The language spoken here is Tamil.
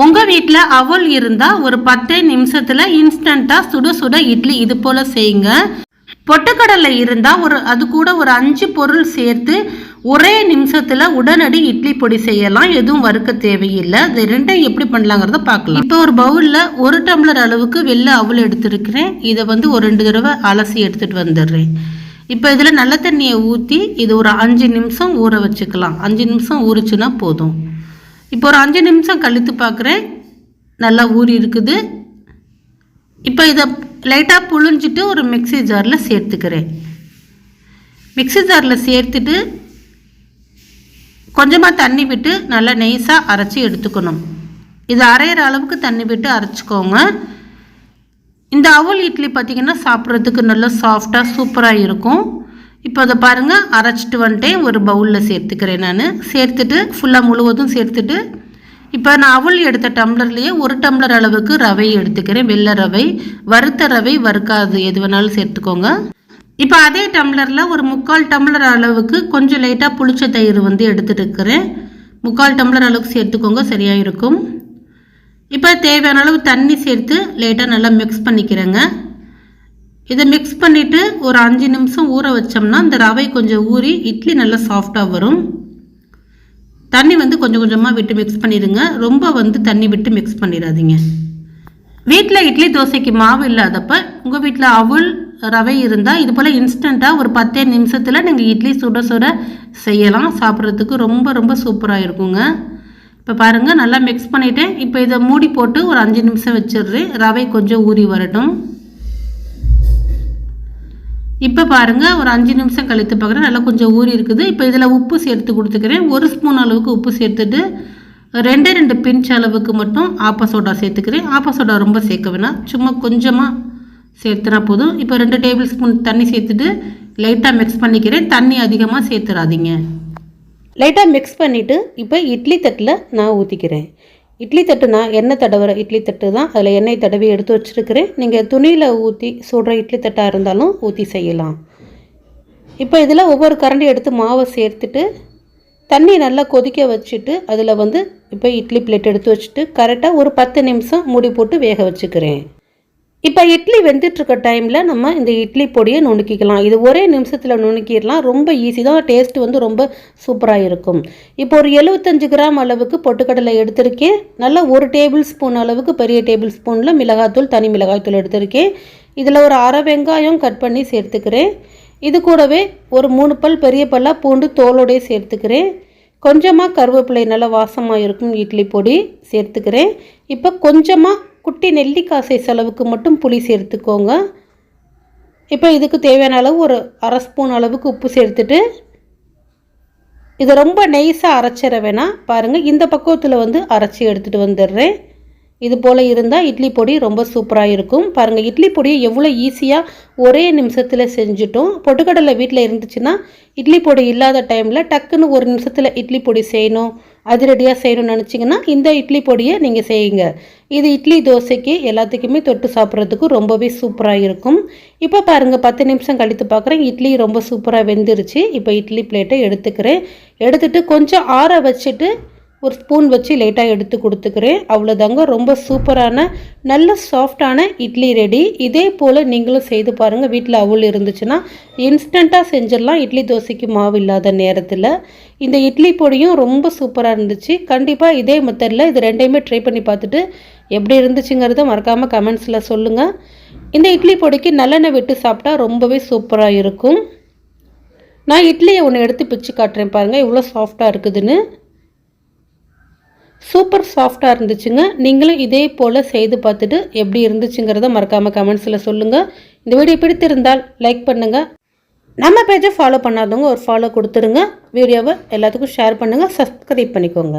உங்கள் வீட்டில் அவல் இருந்தால் ஒரு பத்தே நிமிஷத்தில் இன்ஸ்டண்ட்டாக சுட சுட இட்லி இது போல் செய்யுங்க. பொட்டுக்கடலை இருந்தால் ஒரு அது கூட ஒரு அஞ்சு பொருள் சேர்த்து ஒரே நிமிஷத்தில் உடனடி இட்லி பொடி செய்யலாம். எதுவும் வறுக்க தேவையில்லை. இது ரெண்டையும் எப்படி பண்ணலாங்கிறத பார்க்கலாம். இப்போ ஒரு பவுலில் ஒரு டம்ளர் அளவுக்கு வெள்ளை அவல் எடுத்துருக்கிறேன். இதை வந்து ஒரு ரெண்டு தடவை அலசி எடுத்துகிட்டு வந்துடுறேன். இப்போ இதில் நல்ல தண்ணியை ஊற்றி இது ஒரு அஞ்சு நிமிஷம் ஊற வச்சுக்கலாம். அஞ்சு நிமிஷம் ஊறிச்சுன்னா போதும். இப்போ ஒரு அஞ்சு நிமிஷம் கழித்து பார்க்குறேன். நல்லா ஊறி இருக்குது. இப்போ இதை லைட்டாக புழிஞ்சிட்டு ஒரு மிக்ஸி ஜாரில் சேர்த்துக்கிறேன். மிக்ஸி ஜாரில் சேர்த்துட்டு கொஞ்சமாக தண்ணி விட்டு நல்லா நெய்ஸாக அரைச்சி எடுத்துக்கணும். இது அரைகிற அளவுக்கு தண்ணி விட்டு அரைச்சிக்கோங்க. இந்த அவல் இட்லி பார்த்திங்கன்னா சாப்பிட்றதுக்கு நல்லா சாஃப்டாக சூப்பராக இருக்கும். இப்போ அதை பாருங்கள் அரைச்சிட்டு வந்துட்டேன். ஒரு பவுலில் சேர்த்துக்கிறேன் நான். சேர்த்துட்டு ஃபுல்லாக முழுவதும் சேர்த்துட்டு இப்போ நான் அவள் எடுத்த டம்ளர்லேயே ஒரு டம்ளர் அளவுக்கு ரவை எடுத்துக்கிறேன். வெள்ளை ரவை. வறுத்த ரவை வறுக்காது எது வேணாலும் சேர்த்துக்கோங்க. இப்போ அதே டம்ளரில் ஒரு முக்கால் டம்ளர் அளவுக்கு கொஞ்சம் லைட்டாக புளிச்ச தயிர் வந்து எடுத்துகிட்டு இருக்கிறேன் முக்கால் டம்ளர் அளவுக்கு சேர்த்துக்கோங்க சரியாக இருக்கும். இப்போ தேவையான அளவு தண்ணி சேர்த்து லைட்டாக நல்லா மிக்ஸ் பண்ணிக்கிறேங்க. இதை மிக்ஸ் பண்ணிவிட்டு ஒரு அஞ்சு நிமிஷம் ஊற வச்சோம்னா இந்த ரவை கொஞ்சம் ஊறி இட்லி நல்லா சாஃப்டாக வரும். தண்ணி வந்து கொஞ்சம் கொஞ்சமாக விட்டு மிக்ஸ் பண்ணிடுங்க. ரொம்ப வந்து தண்ணி விட்டு மிக்ஸ் பண்ணிடாதீங்க. வீட்டில் இட்லி தோசைக்கு மாவு இல்லாதப்ப உங்கள் வீட்டில் அவள் ரவை இருந்தால் இது போல் இன்ஸ்டண்ட்டாக ஒரு பத்தே நிமிஷத்தில் நீங்கள் இட்லி சுட சுட செய்யலாம். சாப்பிட்றதுக்கு ரொம்ப ரொம்ப சூப்பராக இருக்குங்க. இப்போ பாருங்கள் நல்லா மிக்ஸ் பண்ணிவிட்டேன் இப்போ இதை மூடி போட்டு ஒரு அஞ்சு நிமிஷம் வச்சிடுறேன். ரவை கொஞ்சம் ஊறி வரட்டும். இப்போ பாருங்கள் ஒரு அஞ்சு நிமிஷம் கழித்து பார்க்குறேன். நல்லா கொஞ்சம் ஊறி இருக்குது. இப்போ இதில் உப்பு சேர்த்து கொடுத்துக்கிறேன். ஒரு ஸ்பூன் அளவுக்கு உப்பு சேர்த்துட்டு ரெண்டே ரெண்டு பிஞ்ச் அளவுக்கு மட்டும் ஆப்ப சோடா சேர்த்துக்கிறேன். ஆப்ப சோடா ரொம்ப சேர்க்க வேணாம். சும்மா கொஞ்சமாக சேர்த்துனா போதும். இப்போ ரெண்டு டேபிள் ஸ்பூன் தண்ணி சேர்த்துட்டு லைட்டாக மிக்ஸ் பண்ணிக்கிறேன். தண்ணி அதிகமாக சேர்த்துடாதீங்க லைட்டாக மிக்ஸ் பண்ணிவிட்டு இப்போ இட்லி தட்டில் நான் ஊற்றிக்கிறேன் இட்லி தட்டுனா எண்ணெய் தடவுற இட்லி தட்டு தான். அதில் எண்ணெய் தடவி எடுத்து வச்சுருக்கிறேன். நீங்கள் துணியில் ஊற்றி சுடுற இட்லி தட்டாக இருந்தாலும் ஊற்றி செய்யலாம். இப்போ இதில் ஒவ்வொரு கரண்டி எடுத்து மாவை சேர்த்துட்டு தண்ணி நல்லா கொதிக்க வச்சுட்டு அதில் வந்து இப்போ இட்லி பிளேட் எடுத்து வச்சுட்டு கரெக்டாக ஒரு பத்து நிமிஷம் மூடி போட்டு வேக வச்சுக்கிறேன். இப்போ இட்லி வெந்துட்டுருக்க டைமில் நம்ம இந்த இட்லி பொடியை நுணுக்கிக்கலாம். இது ஒரே நிமிஷத்தில் நுணுக்கிடலாம். ரொம்ப ஈஸி தான். டேஸ்ட் வந்து ரொம்ப சூப்பராக இருக்கும். இப்போ ஒரு எழுபத்தஞ்சு கிராம் அளவுக்கு பொட்டுக்கடலை எடுத்திருக்கேன். நல்லா ஒரு டேபிள் ஸ்பூன் அளவுக்கு பெரிய டேபிள் ஸ்பூனில் மிளகாத்தூள் தனி மிளகாய்த்தூள் எடுத்திருக்கேன். இதில் ஒரு அரை வெங்காயம் கட் பண்ணி சேர்த்துக்கிறேன். இது கூடவே ஒரு மூணு பல் பெரிய பல்லாக பூண்டு தோலோடையே சேர்த்துக்கிறேன். கொஞ்சமாக கருவேப்பிலை நல்லா வாசமாக இருக்கும் இட்லி பொடி சேர்த்துக்கிறேன். இப்போ கொஞ்சமாக குட்டி நெல்லிக்காய் சைஸ் அளவுக்கு மட்டும் புளி சேர்த்துக்கோங்க. இப்போ இதுக்கு தேவையான அளவு ஒரு அரை ஸ்பூன் அளவுக்கு உப்பு சேர்த்துட்டு இதை ரொம்ப நெய்ஸாக அரைச்சிட வேணாம். பாருங்கள் இந்த பக்குவத்தில் வந்து அரைச்சி எடுத்துகிட்டு வந்துடுறேன். இது போல் இருந்தால் இட்லி பொடி ரொம்ப சூப்பராக இருக்கும். பாருங்கள் இட்லி பொடியை எவ்வளோ ஈஸியாக ஒரே நிமிஷத்தில் செஞ்சுட்டோம். பொட்டுக்கடலை வீட்டில் இருந்துச்சுன்னா இட்லி பொடி இல்லாத டைமில் டக்குன்னு ஒரு நிமிஷத்தில் இட்லி பொடி செய்யணும். அதிரடியாக செய்யணும்னு நினச்சிங்கன்னா இந்த இட்லி பொடியை நீங்கள் செய்யுங்க. இது இட்லி தோசைக்கு எல்லாத்துக்குமே தொட்டு சாப்பிட்றதுக்கு ரொம்பவே சூப்பராக இருக்கும். இப்போ பாருங்கள் பத்து நிமிஷம் கழித்து பார்க்குறேன். இட்லி ரொம்ப சூப்பராக வெந்துருச்சு. இப்போ இட்லி பிளேட்டை எடுத்துக்கிறேன். எடுத்துகிட்டு கொஞ்சம் ஆற வச்சுட்டு ஒரு ஸ்பூன் வச்சு லைட்டாக எடுத்து கொடுத்துக்கிறேன். அவ்வளோதாங்க ரொம்ப சூப்பரான நல்ல சாஃப்டான இட்லி ரெடி. இதே போல் நீங்களும் செய்து பாருங்கள் வீட்டில் அவுள் இருந்துச்சுன்னா இன்ஸ்டண்ட்டாக செஞ்சிடலாம். இட்லி தோசைக்கு மாவு இல்லாத நேரத்தில். இந்த இட்லி பொடியும் ரொம்ப சூப்பராக இருந்துச்சு. கண்டிப்பாக இதே மெத்தடில் இது ரெண்டையுமே ட்ரை பண்ணி பார்த்துட்டு எப்படி இருந்துச்சுங்கிறத மறக்காமல் கமெண்ட்ஸில் சொல்லுங்கள் இந்த இட்லி பொடிக்கு நல்லெண்ணெய் விட்டு சாப்பிட்டா ரொம்பவே சூப்பராக இருக்கும். நான் இட்லியை ஒன்று எடுத்து பிச்சு காட்டுறேன் பாருங்கள் இவ்வளோ சாஃப்டாக இருக்குதுன்னு. சூப்பர் சாஃப்டாக இருந்துச்சுங்க. நீங்களும் இதே போல் செய்து பார்த்துட்டு எப்படி இருந்துச்சுங்கிறத மறக்காமல் கமெண்ட்ஸில் சொல்லுங்கள் இந்த வீடியோ பிடித்திருந்தால் லைக் பண்ணுங்கள் நம்ம பேஜை ஃபாலோ பண்ணாதவங்க ஒரு ஃபாலோ கொடுத்துருங்க வீடியோவை எல்லாத்துக்கும் ஷேர் பண்ணுங்கள் சப்ஸ்கிரைப் பண்ணிக்கோங்க.